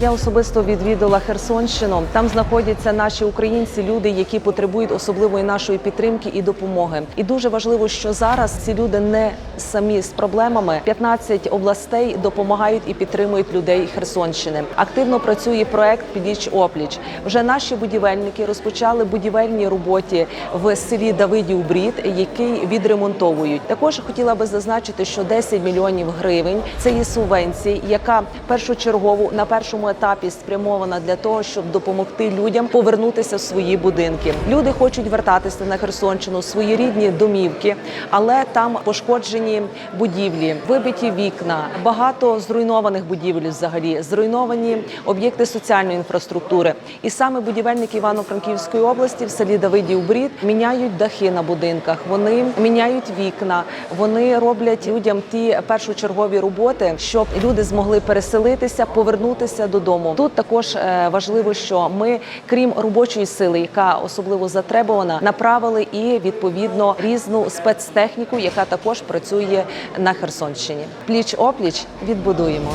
Я особисто відвідала Херсонщину. Там знаходяться наші українці, люди, які потребують особливої нашої підтримки і допомоги. І дуже важливо, що зараз ці люди не самі з проблемами. 15 областей допомагають і підтримують людей Херсонщини. Активно працює проект Пліч опліч. Вже наші будівельники розпочали будівельні роботи в селі Давидів Брід, який відремонтовують. Також хотіла би зазначити, що 10 мільйонів гривень це є субвенція, яка першочергово на першому етапі спрямована для того, щоб допомогти людям повернутися в свої будинки. Люди хочуть вертатися на Херсонщину, свої рідні домівки, але там пошкоджені будівлі, вибиті вікна, багато зруйнованих будівель взагалі, зруйновані об'єкти соціальної інфраструктури. І саме будівельники Івано-Франківської області в селі Давидів Брід міняють дахи на будинках. Вони міняють вікна, вони роблять людям ті першочергові роботи, щоб люди змогли переселитися, повернутися додому. Тут також е, важливо, що ми, крім робочої сили, яка особливо затребувана, направили і відповідно різну спецтехніку, яка також працює на Херсонщині. Пліч опліч відбудуємо.